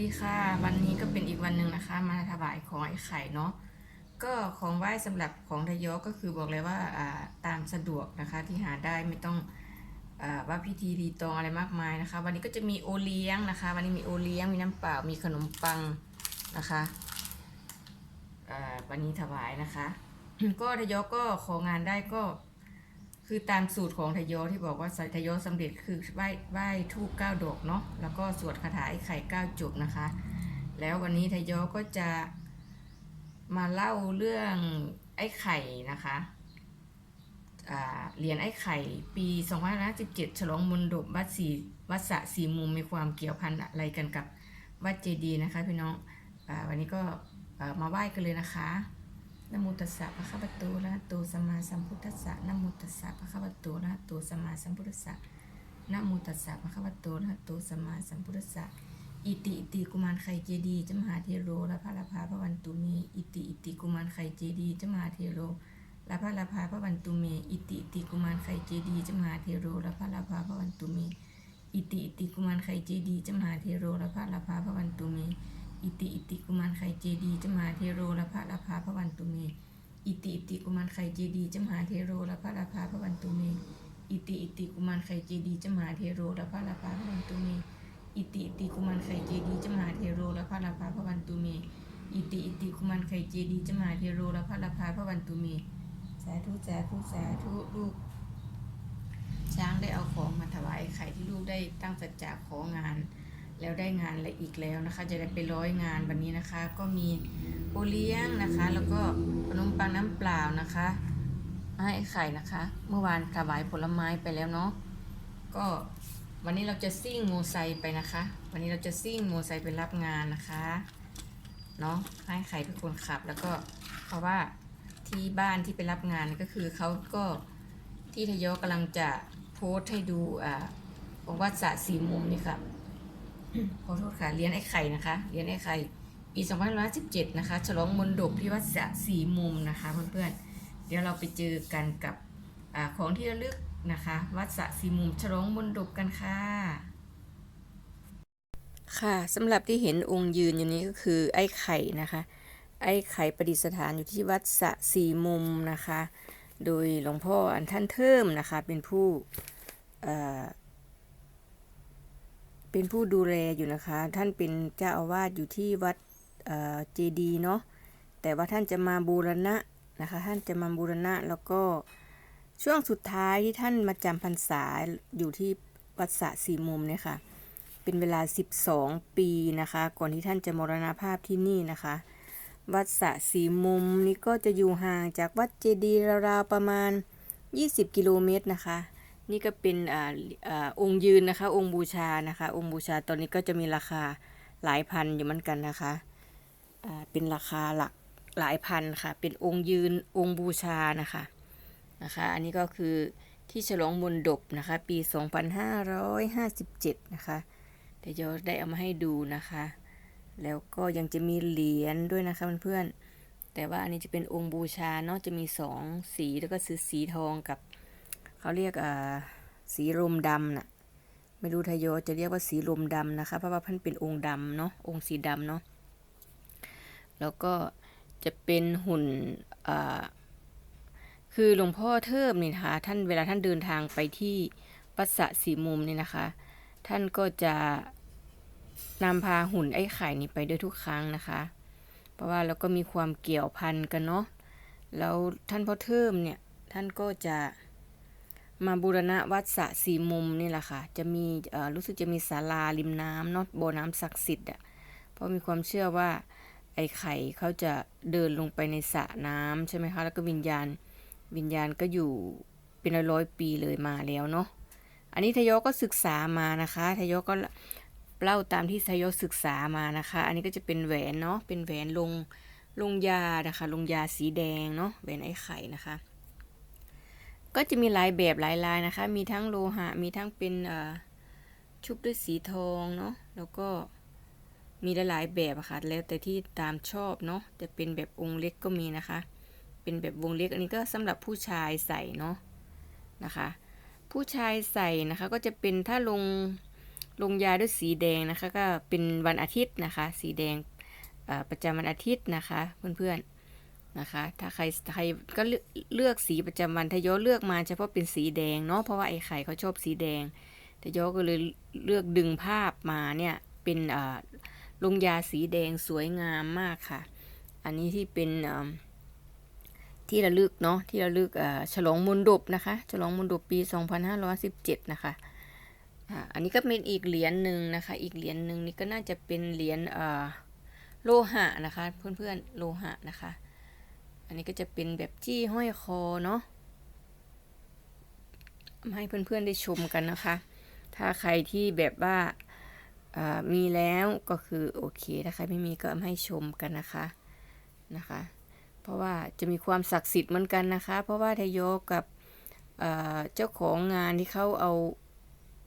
ดีค่ะ วันนี้ก็เป็นอีกวันหนึ่งนะคะ มาถวายของไอ้ไข่เนาะก็ของไหว้สำหรับของทยอก็คือบอกเลยว่าตามสะดวกนะคะที่หาได้ไม่ต้องอว่าพิธีรีตองอะไรมากมายนะคะ วันนี้ก็จะมีโอเลี้ยงนะคะ วันนี้มีโอเลี้ยงมีน้ำเปล่ามีขนมปังนะคะวันนี้ถวายนะคะ ก็ทยอก็ของานได้ก็ คือตามสูตรของทยอที่บอกว่าทยอสำเร็จคือไหว้ไหว้ทูบเก้าดอกเนาะแล้วก็สวดคาถาไอ้ไข่เก้าจุกนะคะ แล้ววันนี้ทยอก็จะมาเล่าเรื่องไอ้ไข่นะคะอ่าเหรียญไอ้ไข่ปี2517ฉลองมนดบวัดสีวัดสะสีมุมมีความเกี่ยวพันอะไรกันกับวัดเจดีย์นะคะพี่น้องอวันนี้ก็มาไหว้กันเลยนะคะ นโมตัสสะภะคะวะโตอะระหะโตสัมาสัมพุทธัสสะนโมตัสสะภะคะวะโตอะระหะโตสัมาสัมพุทธัสสะนโมตัสสะภะคะวะโตอะระหะโตสัมาสัมพุทธัสสะอิติอิติกุมารไข่เจดีจามหาเทโรละพระละพาพระวันตุเมอิติอิติกุมารไข่เจดีจามหาเทโรละพระละพาพระวันตุเมอิติอิติกุมารไข่เจดีจามหาเทโรละพระละพาพระวันตุเมอิติอิติกุมารไข่เจดีจามหาเทโรละพระละพาพระวันตุเม อิติอิติกุมารไข่เจดีย์จามหาเทโรละพะละพาพระวันตุเม อิติอิติกุมารไข่เจดีย์จามหาเทโรละพระราภาพระวันตุเม อิติอิติกุมารไข่เจดีย์จามหาเทโรละพระราภาพระวันตุเม อิติอิติกุมารไข่เจดีย์จามหาเทโรละพระราภาพระวันตุเม อิติอิติกุมารไข่เจดีย์จามหาเทโรละพระราภาพระวันตุเม สาธุสาธุสาธุลูกช้างได้เอาของมาถวายไข่ที่ลูกได้ตั้งสัจจะของาน แล้วได้งานละอีกแล้วนะคะ จะได้ไปร้อยงานวันนี้นะคะ ก็มีโอเลี้ยงนะคะ แล้วก็ขนมปังน้ำเปล่านะคะให้ไข่นะคะ เมื่อวานถวายผลไม้ไปแล้วเนาะก็วันนี้เราจะซิ่งโมไซไปนะคะ วันนี้เราจะซิ่งโมไซไปรับงานนะคะเนาะให้ไข่เป็นคนขับ แล้วก็เพราะว่าที่บ้านที่ไปรับงานก็คือเขาก็ที่ทยอกำลังจะโพสต์ให้ดูอ่าบอกว่าสะสีมุมนี่ค่ะ ขอโทษค่ะเรียนไอ้ไข่นะคะเรียนไอ้ไข่ปี2517นะคะ ฉลองมนดบที่วัดสะสีมุมนะคะเพื่อนๆเดี๋ยวเราไปเจอกันกับอของที่ระลึกนะคะ วัดสะสีมุมฉลองมนดบกันค่ะ ค่ะสำหรับที่เห็นองค์ยืนอยู่นี้ก็คือไอ้ไข่นะคะ ไอ้ไข่ประดิษฐานอยู่ที่วัดสะสีมุมนะคะ โดยหลวงพ่ออันท่านเทิมนะคะเป็นผู้ เป็นผู้ดูแลอยู่นะคะ ท่านเป็นเจ้าอาวาสอยู่ที่วัดเจดีเนาะแต่ว่าท่านจะมาบูรณะนะคะ ท่านจะมาบูรณะแล้วก็ช่วงสุดท้ายที่ท่านมาจำพรรษาอยู่ที่วัดสะสีมุมเนี่ยค่ะ เป็นเวลา 12 ปีนะคะ ก่อนที่ท่านจะมรณภาพที่นี่นะคะ วัดสะสีมุมนี่ก็จะอยู่ห่างจากวัดเจดีราวๆประมาณ 20 กิโลเมตรนะคะ นี่ก็เป็นอ่าอ่าองค์ยืนนะคะ องค์บูชานะคะ องค์บูชาตอนนี้ก็จะมีราคาหลายพันอยู่เหมือนกันนะคะเป็นราคาหลักหลายพันค่ะ เป็นองค์ยืนองค์บูชานะคะนะคะ อันนี้ก็คือที่ฉลองมนดบนะคะ ปี 2557 นะคะเดี๋ยวจะได้เอามาให้ดูนะคะ แล้วก็ยังจะมีเหรียญด้วยนะคะเพื่อนๆแต่ว่าอันนี้จะเป็นองค์บูชาเนาะจะมีสองสีแล้วก็คือสีทองกับ เขาเรียกอ่าสีลมดำน่ะไม่รู้ทายโยจะเรียกว่าสีลมดำนะคะ เพราะว่าท่านเป็นองค์ดำเนาะองค์สีดำเนาะแล้วก็จะเป็นหุ่นอ่าคือหลวงพ่อเทิมนี่นะคะท่านเวลาท่านเดินทางไปที่วัดสะสีมุมนี่นะคะ ท่านก็จะนำพาหุ่นไอ้ไข่นี้ไปด้วยทุกครั้งนะคะ เพราะว่าเราก็มีความเกี่ยวพันกันเนาะแล้วท่านพ่อเทิมเนี่ยท่านก็จะ มาบูรณะวัดสะสีมุมนี่แหละค่ะ จะมีรู้สึกจะมีศาลาริมน้ำเนาะบ่อน้ำศักดิ์สิทธิ์อะเพราะมีความเชื่อว่าไอ้ไข่เขาจะเดินลงไปในสระน้ำใช่ไหมคะ แล้วก็วิญญาณวิญญาณก็อยู่เป็นร้อยปีเลยมาแล้วเนาะอันนี้ทยอก็ศึกษามานะคะทยอก็เล่าตามที่ทยอศึกษามานะคะ อันนี้ก็จะเป็นแหวนเนาะเป็นแหวนลงลงยานะคะ ลงยาสีแดงเนาะแหวนไอ้ไข่นะคะ ก็จะมีหลายแบบหลายลายนะคะ มีทั้งโลหะ มีทั้งเป็นชุบด้วยสีทองเนาะ แล้วก็มีหลายแบบอะค่ะ แล้วแต่ที่ตามชอบเนาะ จะเป็นแบบองค์เล็กก็มีนะคะ เป็นแบบวงเล็กอันนี้ก็สำหรับผู้ชายใส่เนาะนะคะ ผู้ชายใส่นะคะก็จะเป็นถ้าลงลงยาด้วยสีแดงนะคะ ก็เป็นวันอาทิตย์นะคะ สีแดงประจำวันอาทิตย์นะคะเพื่อนๆ นะคะ ถ้าใครใครก็เลือกสีประจำวันทยอเลือกมาเฉพาะเป็นสีแดงเนาะเพราะว่าไอ้ไข่เขาชอบสีแดงทยอก็เลยเลือกดึงภาพมาเนี่ยเป็นอ่อลงยาสีแดงสวยงามมากค่ะ อันนี้ที่เป็นที่ระลึกเนาะที่ระลึกฉลองมนดบนะคะ ฉลองมนดบปี 2517 นะคะอันนี้ก็เป็นอีกเหรียญหนึ่งนะคะ อีกเหรียญหนึ่งนี่ก็น่าจะเป็นเหรียญโลหะนะคะ เพื่อนๆโลหะนะคะ อันนี้ก็จะเป็นแบบจี้ห้อยคอเนาะมาให้เพื่อนๆได้ชมกันนะคะ ถ้าใครที่แบบว่ามีแล้วก็คือโอเคถ้าใครไม่มีก็มาให้ชมกันนะคะนะคะ เพราะว่าจะมีความศักดิ์สิทธิ์เหมือนกันนะคะ เพราะว่าทยโยกับเจ้าของงานที่เขาเอา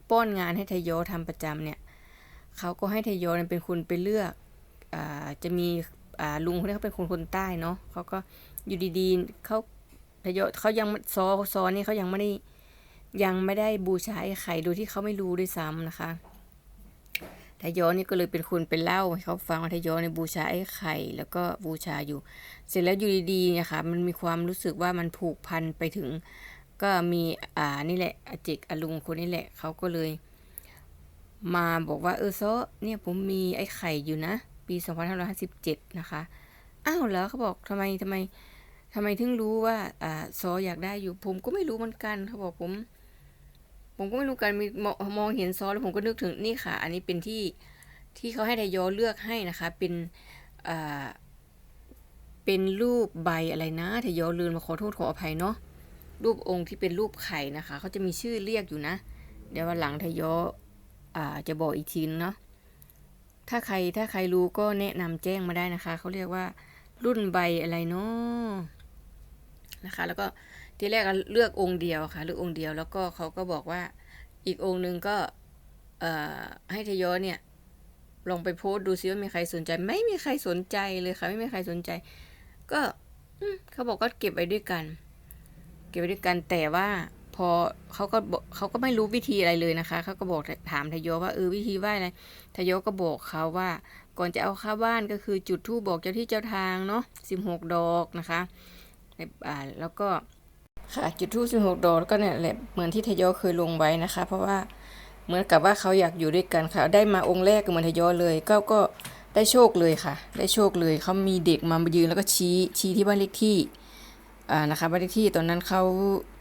ป้อนงานให้ทยโยทำประจำเนี่ยเขาก็ให้ทยโยเป็นคนไปเลือกอจะมี ลุงคนนี้เขาเป็นคนคนใต้เนาะเขาก็อยู่ดีๆเขาทยโยเขายังซอซอนี่เขายังไม่ได้ยังไม่ได้บูชาไอ้ไข่โดยที่เขาไม่รู้ด้วยซ้ำนะคะทยอนี่ก็เลยเป็นคนไปเล่าให้เขาฟังว่าทยอในยบูชาไอ้ไข่ แล้วก็บูชาอยู่ เสร็จแล้วอยู่ดีๆนะคะมันมีความรู้สึกว่ามันผูกพันไปถึง ก็มีอ่านี่แหละอาเจกอลุงคนนี้แหละเขาก็เลย มาบอกว่าเออซอเนี่ยผมมีไอ้ไข่อยู่นะ ปี2557นะคะอ้าวเหรอเขาบอกทำไมทำไมทำไมถึงรู้ว่าอ่าซออยากได้อยู่ ผมก็ไม่รู้เหมือนกันเขาบอกผม ผมก็ไม่รู้กันมีมองมองเห็นซอสแล้วผมก็นึกถึงนี่ค่ะ อันนี้เป็นที่ที่เขาให้ทยอเลือกให้นะคะ เป็นอ่าเป็นรูปใบอะไรนะทยอลืมมาขอโทษขออภัยเนาะรูปองค์ที่เป็นรูปไข่นะคะเขาจะมีชื่อเรียกอยู่นะ เดี๋ยววันหลังทยออ่าจะบอกอีกทีนเนาะ ถ้าใครถ้าใครรู้ก็แนะนำแจ้งมาได้นะคะ เขาเรียกว่ารุ่นใบอะไรเนาะนะคะ แล้วก็ที่แรกเลือกองค์เดียวค่ะเลือกองค์เดียวแล้วก็เขาก็บอกว่าอีกองค์หนึ่งก็ให้ทยอยเนี่ยลองไปโพสต์ดูซิว่ามีใครสนใจ ไม่มีใครสนใจเลยค่ะ ไม่มีใครสนใจ ก็เขาบอกก็เก็บไว้ด้วยกัน เก็บไว้ด้วยกันแต่ว่า อเขาก็เขาก็ไม่รู้วิธีอะไรเลยนะคะเขาก็บอกถามทยอยว่าเออวิธีไหว้อะไรทยอยก็บอกเขาว่า ก่อนจะเอาเข้าบ้านก็คือจุดธูปบอกเจ้าที่เจ้าทางเนาะสิบหกดอกนะคะอ่าแล้วก็ค่ะจุดทูบสิบหกดอกก็เนี่ยแหละเหมือนที่ทยอยเคยลงไว้นะคะ เพราะว่าเหมือนกับว่าเขาอยากอยู่ด้วยกันค่ะ ได้มาองค์แรกก็เหมือนทยอยเลยก็ก็ได้โชคเลยค่ะ ได้โชคเลยเขามีเด็กมายืนแล้วก็ชี้ชี้ที่บ้านเลขที่ นะคะบ้านเลขที่ตอนนั้นเขา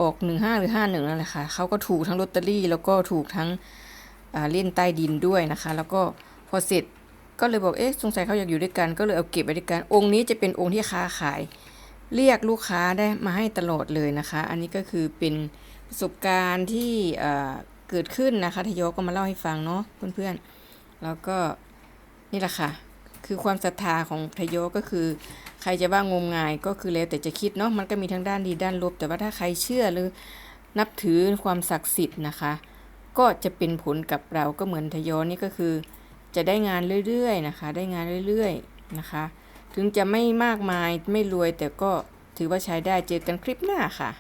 ออกหนึ่งห้าหรือห้าหนึ่งนั่นแหละค่ะเขาก็ถูกทั้งลอตเตอรี่ แล้วก็ถูกทั้งเล่นใต้ดินด้วยนะคะ แล้วก็พอเสร็จก็เลยบอกเอ๊ะสงสัยเขาอยากอยู่ด้วยกัน ก็เลยเอาเก็บไว้ด้วยกัน องค์นี้จะเป็นองค์ที่ค้าขาย เรียกลูกค้าได้มาให้ตลอดเลยนะคะ อันนี้ก็คือเป็นประสบการณ์ที่เอ่อเกิดขึ้นนะคะทยอยก็มาเล่าให้ฟังเนาะเพื่อนๆแล้วก็นี่แหละค่ะ คือความศรัทธาของทยอยก็คือ ใครจะว่างมงายก็คือแล้วแต่จะคิดเนาะมันก็มีทั้งด้านดีด้านลบ แต่ว่าถ้าใครเชื่อหรือนับถือความศักดิ์สิทธิ์นะคะ ก็จะเป็นผลกับเราก็เหมือนทยอยนี่ก็คือ จะได้งานเรื่อยๆนะคะ ได้งานเรื่อยๆนะคะ ถึงจะไม่มากมายไม่รวยแต่ก็ถือว่าใช้ได้เจอกันคลิปหน้าค่ะ